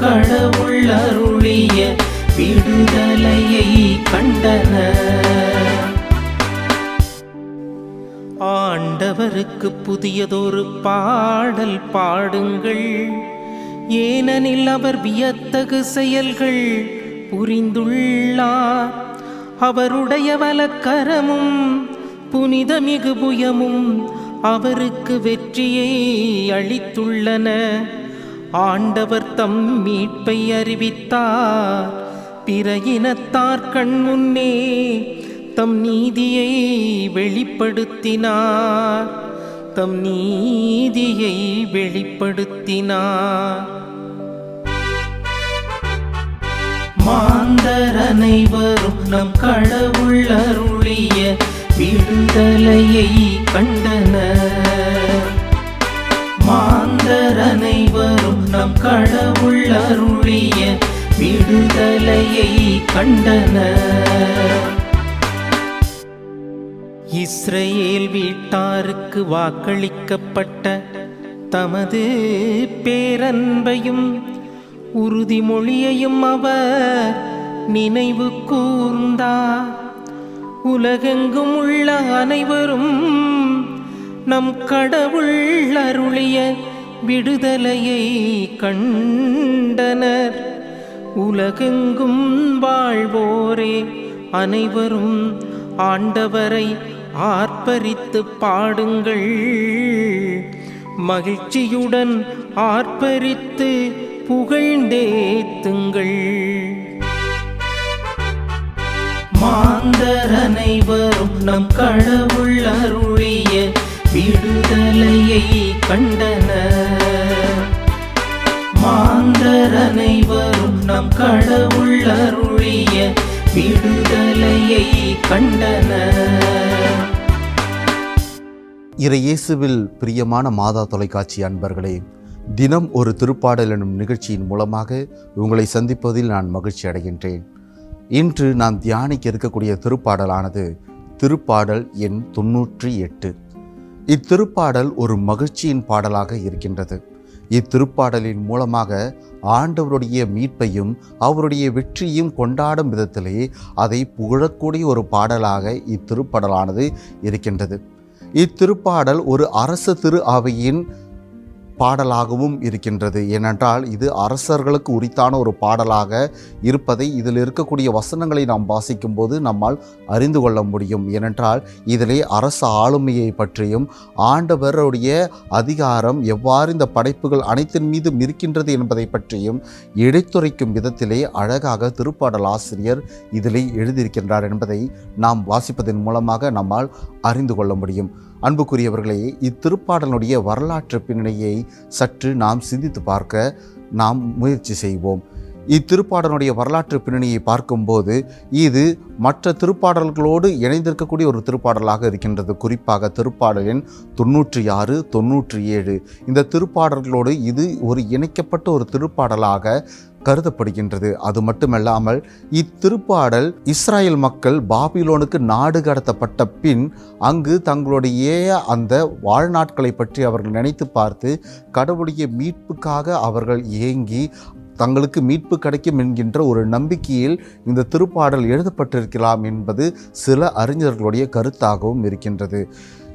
கடவுள் அருளிய விடுதலையை கண்டனர். ஆண்டவருக்கு புதியதொரு பாடல் பாடுங்கள். ஏனெனில் அவர் வியத்தகு செயல்கள் புரிந்துள்ளார். அவருடைய வலக்கரமும் புனிதமிகு புயமும் அவருக்கு வெற்றியை அளித்துள்ளன. ஆண்டவர் தம் மீட்பை அறிவித்தார். பிற இனத்தார் கண் முன்னே தம் நீதியை வெளிப்படுத்தினார். தம் நீதியை வெளிப்படுத்தினார். மாந்தர் அனைவரும் நம் கடவுள் அருளிய விடுதலையை கடவுள் அருளிய விடுதலையை கண்டனர் இஸ்ரேல் வீட்டாருக்கு வாக்களிக்கப்பட்ட தமது பேரன்பையும் உறுதிமொழியையும் அவர் நினைவு கூர்ந்தார் உலகெங்கும் உள்ள அனைவரும் நம் கடவுள் அருளிய விடுதலையை கண்டனர். உலகெங்கும் வாழ்வோரே அனைவரும் ஆண்டவரை ஆர்ப்பரித்து பாடுங்கள். மகிழ்ச்சியுடன் ஆர்ப்பரித்து புகழ்ந்தேத்துங்கள். மாந்தர் அனைவரும் நம் கடவுள் அருளிய விடுதலையை கண்டனர் மாந்தர் அனைவரும் நம் கடவுள் அருளிய விடுதலையை கண்டனர் இறையேசுவில் பிரியமான மாதா தொலைக்காட்சி அன்பர்களே தினம் ஒரு திருப்பாடல் எனும் நிகழ்ச்சியின் மூலமாக உங்களை சந்திப்பதில் நான் மகிழ்ச்சி அடைகின்றேன். இன்று நான் தியானிக்க இருக்கக்கூடிய திருப்பாடலானது திருப்பாடல் எண் தொன்னூற்றி எட்டு. இத்திருப்பாடல் ஒரு மகிழ்ச்சியின் பாடலாக இருக்கின்றது. இத்திருப்பாடலின் மூலமாக ஆண்டவருடைய மீட்பையும் அவருடைய வெற்றியும் கொண்டாடும் விதத்திலே அதை புகழக்கூடிய ஒரு பாடலாக இத்திருப்பாடலானது இருக்கின்றது. இத்திருப்பாடல் ஒரு அரச திரு அவையின் பாடலாகவும் இருக்கின்றது. ஏனென்றால் இது அரசர்களுக்கு உரித்தான ஒரு பாடலாக இருப்பதை இதில் இருக்கக்கூடிய வசனங்களை நாம் வாசிக்கும் போது நம்மால் அறிந்து கொள்ள முடியும். ஏனென்றால் இதிலே அரச ஆளுமையை பற்றியும் ஆண்டவருடைய அதிகாரம் எவ்வாறு இந்த படைப்புகள் அனைத்தின் மீதும் இருக்கின்றது என்பதை பற்றியும் எடுத்துரைக்கும் விதத்திலே அழகாக திருப்பாடல் ஆசிரியர் இதிலே எழுதியிருக்கின்றார் என்பதை நாம் வாசிப்பதன் மூலமாக நம்மால் அறிந்து கொள்ள முடியும். அன்புக்குரியவர்களே இத்திருப்பாடலுடைய வரலாற்று பின்னணியை சற்று நாம் சிந்தித்து பார்க்க நாம் முயற்சி செய்வோம். இத்திருப்பாடலுடைய வரலாற்று பின்னணியை பார்க்கும்போது இது மற்ற திருப்பாடல்களோடு இணைந்திருக்கக்கூடிய ஒரு திருப்பாடலாக இருக்கின்றது. குறிப்பாக திருப்பாடல் எண் தொண்ணூற்றி ஆறு தொண்ணூற்றி ஏழு இந்த திருப்பாடல்களோடு இது ஒரு இணைக்கப்பட்ட ஒரு திருப்பாடலாக கருதப்படுகின்றது. அது மட்டுமல்லாமல் இத்திருப்பாடல் இஸ்ராயல் மக்கள் பாபிலோனுக்கு நாடு கடத்தப்பட்ட பின் அங்கு தங்களுடைய அந்த வாழ்நாட்களை பற்றி அவர்கள் நினைத்து பார்த்து கடவுளுடைய மீட்புக்காக அவர்கள் ஏங்கி தங்களுக்கு மீட்பு கிடைக்கும் என்கின்ற ஒரு நம்பிக்கையில் இந்த திருப்பாடல் எழுதப்பட்டிருக்கலாம் என்பது சில அறிஞர்களுடைய கருத்தாகவும் இருக்கின்றது.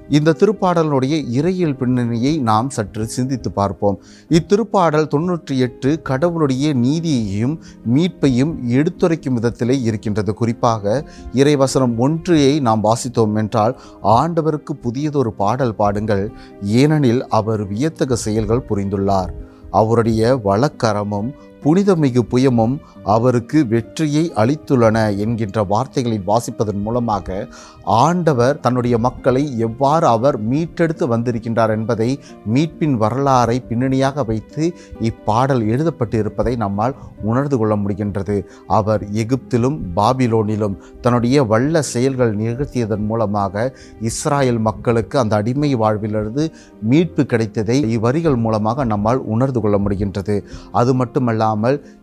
இந்த திருப்பாடலுடைய இறையியல் பின்னணியை நாம் சற்று சிந்தித்து பார்ப்போம். இத்திருப்பாடல் தொன்னூற்றி எட்டு கடவுளுடைய நீதியையும் மீட்பையும் எடுத்துரைக்கும் விதத்திலே இருக்கின்றது. குறிப்பாக இறைவசனம் ஒன்றையை நாம் வாசித்தோம் என்றால் ஆண்டவருக்கு புதியதொரு பாடல் பாடுங்கள். ஏனெனில் அவர் வியத்தக செயல்கள் புரிந்துள்ளார். அவருடைய வழக்கரமும் புனிதமிகு புயமும் அவருக்கு வெற்றியை அளித்துள்ளன என்கின்ற வார்த்தைகளை வாசிப்பதன் மூலமாக ஆண்டவர் தன்னுடைய மக்களை எவ்வாறு அவர் மீட்டெடுத்து வந்திருக்கின்றார் என்பதை மீட்பின் வரலாறை பின்னணியாக வைத்து இப்பாடல் எழுதப்பட்டு இருப்பதை நம்மால் உணர்ந்து கொள்ள முடிகின்றது. அவர் எகிப்திலும் பாபிலோனிலும் தன்னுடைய வல்ல செயல்கள் நிகழ்த்தியதன் மூலமாக இஸ்ராயல் மக்களுக்கு அந்த அடிமை வாழ்விலிருந்து மீட்பு கிடைத்ததை இவ்வரிகள் மூலமாக நம்மால் உணர்ந்து கொள்ள முடிகின்றது. அது மட்டுமல்லாமல்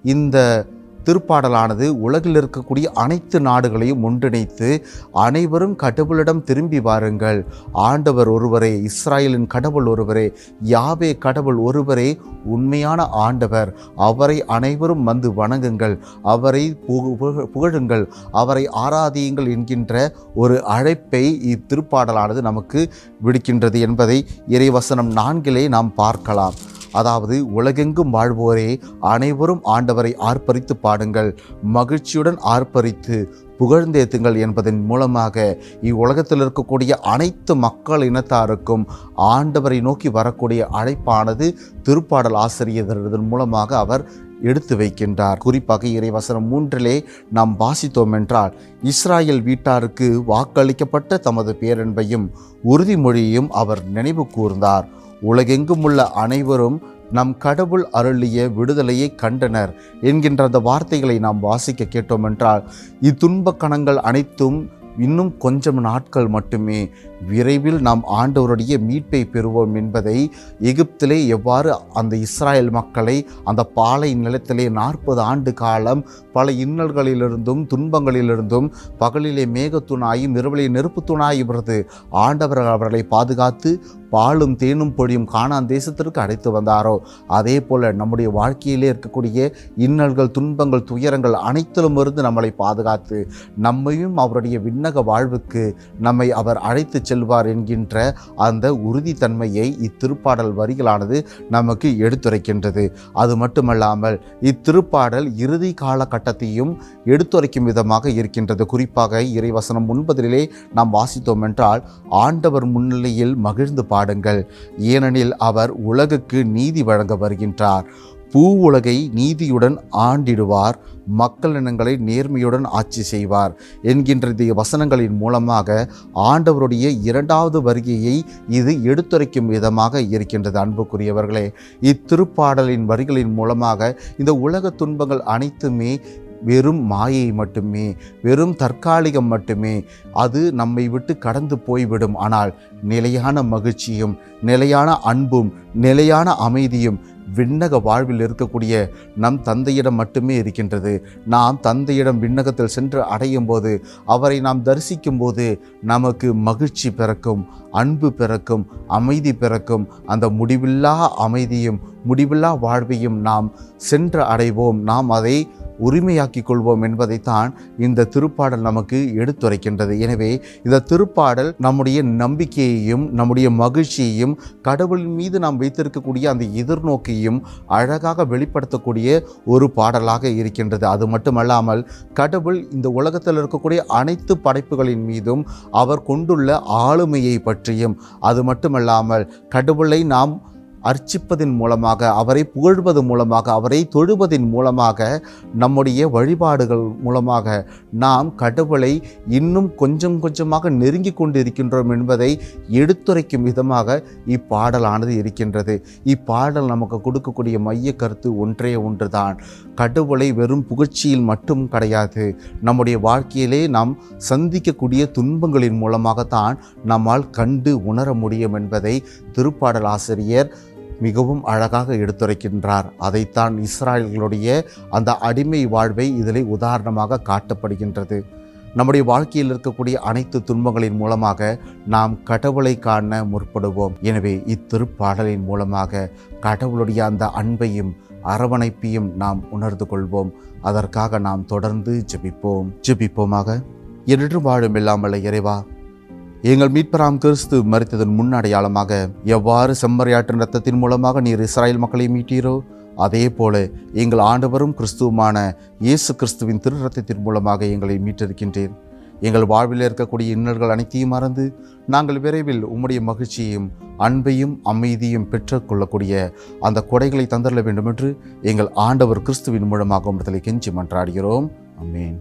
இந்த திருப்பாடலானது உலகில் இருக்கக்கூடிய அனைத்து நாடுகளையும் ஒன்றிணைத்து அனைவரும் கடவுளிடம் திரும்பி வாருங்கள். ஆண்டவர் ஒருவரே இஸ்ராயலின் கடவுள் ஒருவரே யாவே கடவுள் ஒருவரே உண்மையான ஆண்டவர். அவரை அனைவரும் வந்து வணங்குங்கள். அவரை புகு- புக- புகழுங்கள். அவரை ஆராதியுங்கள் என்கின்ற ஒரு அழைப்பை இத்திருப்பாடலானது நமக்கு விடுக்கின்றது என்பதை இறைவசனம் நான்கிலே நாம் பார்க்கலாம். அதாவது உலகெங்கும் வாழ்வோரே அனைவரும் ஆண்டவரை ஆர்ப்பரித்து பாடுங்கள். மகிழ்ச்சியுடன் ஆர்ப்பரித்து புகழ்ந்தேத்துங்கள் என்பதன் மூலமாக இவ்வுலகத்தில் இருக்கக்கூடிய அனைத்து மக்கள் இனத்தாருக்கும் ஆண்டவரை நோக்கி வரக்கூடிய அழைப்பானது திருப்பாடல் ஆசிரியர் மூலமாக அவர் எடுத்து வைக்கின்றார். குறிப்பாக இறைவசனம் மூன்றிலே நாம் வாசித்தோம் என்றால் இஸ்ராயல் வீட்டாருக்கு வாக்களிக்கப்பட்ட தமது பேரன்பையும் உறுதிமொழியையும் அவர் நினைவு கூர்ந்தார். உலகெங்கும் உள்ள அனைவரும் நம் கடவுள் அருளிய விடுதலையை கண்டனர் என்கின்ற அந்த வார்த்தைகளை நாம் வாசிக்க கேட்டோம் என்றால் இத்துன்ப கணங்கள் அனைத்தும் இன்னும் கொஞ்சம் நாட்கள் மட்டுமே விரைவில் நாம் ஆண்டவருடைய மீட்பை பெறுவோம் என்பதை எகிப்திலே எவ்வாறு அந்த இஸ்ராயல் மக்களை அந்த பாலை நிலத்திலே நாற்பது ஆண்டு காலம் பல இன்னல்களிலிருந்தும் துன்பங்களிலிருந்தும் பகலிலே மேகத்துணாயும் இரவிலே நெருப்பு துணாயும் இருந்து ஆண்டவர் அவர்களை பாதுகாத்து பாலும் தேனும் பொழியும் காணான் தேசத்திற்கு அழைத்து வந்தாரோ? அதே போல் நம்முடைய வாழ்க்கையிலே இருக்கக்கூடிய இன்னல்கள் துன்பங்கள் துயரங்கள் அனைத்திலும் இருந்து நம்மளை பாதுகாத்து நம்மையும் அவருடைய விண்ணக வாழ்வுக்கு நம்மை அவர் அழைத்து செல்வார் என்கின்ற அந்த உறுதித்தன்மையை இத்திருப்பாடல் வரிகளானது நமக்கு எடுத்துரைக்கின்றது. அது மட்டுமல்லாமல் இத்திருப்பாடல் இறுதி காலகட்டத்தையும் எடுத்துரைக்கும் விதமாக இருக்கின்றது. குறிப்பாக இறைவசனம் ஒன்பதிலே நாம் வாசித்தோம் என்றால் ஆண்டவர் முன்னிலையில் மகிழ்ந்து பாடுங்கள். ஏனெனில் அவர் உலகுக்கு நீதி வழங்க வருகின்றார். பூ உலகை நீதியுடன் ஆண்டிடுவார். மக்கள் இனங்களை நேர்மையுடன் ஆட்சி செய்வார் என்கின்ற இந்த வசனங்களின் மூலமாக ஆண்டவருடைய இரண்டாவது வருகையை இது எடுத்துரைக்கும் விதமாக இருக்கின்றது. அன்புக்குரியவர்களே இத்திருப்பாடலின் வரிகளின் மூலமாக இந்த உலக துன்பங்கள் அனைத்துமே வெறும் மாயை மட்டுமே வெறும் தற்காலிகம் மட்டுமே அது நம்மை விட்டு கடந்து போய்விடும். ஆனால் நிலையான மகிழ்ச்சியும் நிலையான அன்பும் நிலையான அமைதியும் விண்ணக வாழ்வில் இருக்கக்கூடிய நம் தந்தையிடம் மட்டுமே இருக்கின்றது. நாம் தந்தையிடம் விண்ணகத்தில் சென்று அடையும் போது அவரை நாம் தரிசிக்கும் போது நமக்கு மகிழ்ச்சி பிறக்கும் அன்பு பிறக்கும் அமைதி பிறக்கும். அந்த முடிவில்லா அமைதியும் முடிவில்லா வாழ்வையும் நாம் சென்று அடைவோம். நாம் அதை உரிமையாக்கிக் கொள்வோம் என்பதைத்தான் இந்த திருப்பாடல் நமக்கு எடுத்துரைக்கின்றது. எனவே இந்த திருப்பாடல் நம்முடைய நம்பிக்கையையும் நம்முடைய மகிழ்ச்சியையும் கடவுளின் மீது நாம் வைத்திருக்கக்கூடிய அந்த எதிர்நோக்கையும் அழகாக வெளிப்படுத்தக்கூடிய ஒரு பாடலாக இருக்கின்றது. அது மட்டுமல்லாமல் கடவுள் இந்த உலகத்தில் இருக்கக்கூடிய அனைத்து படைப்புகளின் மீதும் அவர் கொண்டுள்ள ஆளுமையை பற்றியும் அது மட்டுமல்லாமல் கடவுளை நாம் அர்ச்சிப்பதன் மூலமாக அவரை புகழ்வது மூலமாக அவரை தொழுவதன் மூலமாக நம்முடைய வழிபாடுகள் மூலமாக நாம் கடவுளை இன்னும் கொஞ்சம் கொஞ்சமாக நெருங்கி கொண்டு இருக்கின்றோம் என்பதை எடுத்துரைக்கும் விதமாக இப்பாடலானது இருக்கின்றது. இப்பாடல் நமக்கு கொடுக்கக்கூடிய மைய கருத்து ஒன்றே ஒன்றுதான். கடவுளை வெறும் புகழ்ச்சியில் மட்டும் கிடையாது நம்முடைய வாழ்க்கையிலே நாம் சந்திக்கக்கூடிய துன்பங்களின் மூலமாகத்தான் நம்மால் கண்டு உணர முடியும் என்பதை திருப்பாடல் ஆசிரியர் மிகவும் அழகாக எடுத்துரைக்கின்றார். அதைத்தான் இஸ்ராயல்களுடைய அந்த அடிமை வாழ்வை இதில் உதாரணமாக காட்டப்படுகின்றது. நம்முடைய வாழ்க்கையில் இருக்கக்கூடிய அனைத்து துன்பங்களின் மூலமாக நாம் கடவுளை காண முற்படுவோம். எனவே இத்திருப்பாடலின் மூலமாக கடவுளுடைய அந்த அன்பையும் அரவணைப்பையும் நாம் உணர்ந்து கொள்வோம். அதற்காக நாம் தொடர்ந்து ஜெபிப்போம். ஜெபிப்போமாக. என்றும் வாழும் இல்லாமல் இறைவா எங்கள் மீட்பராம் கிறிஸ்து மறித்ததன் முன் அடையாளமாக எவ்வாறு செம்மறையாற்று ரத்தத்தின் மூலமாக நீர் இஸ்ராயல் மக்களை மீட்டீரோ? அதே போல எங்கள் ஆண்டவரும் கிறிஸ்துவுமான இயேசு கிறிஸ்துவின் திரு ரத்தத்தின் மூலமாக எங்களை மீட்டிருக்கின்றேன் எங்கள் வாழ்வில் இருக்கக்கூடிய இன்னல்கள் அனைத்தையும் மறந்து நாங்கள் விரைவில் உம்முடைய மகிழ்ச்சியையும் அன்பையும் அமைதியும் பெற்றுக்கொள்ளக்கூடிய அந்த கொடைகளை தந்தரல வேண்டும் என்று எங்கள் ஆண்டவர் கிறிஸ்துவின் மூலமாக உம்மிடத்தில் கெஞ்சி மன்றாடுகிறோம். அமேன்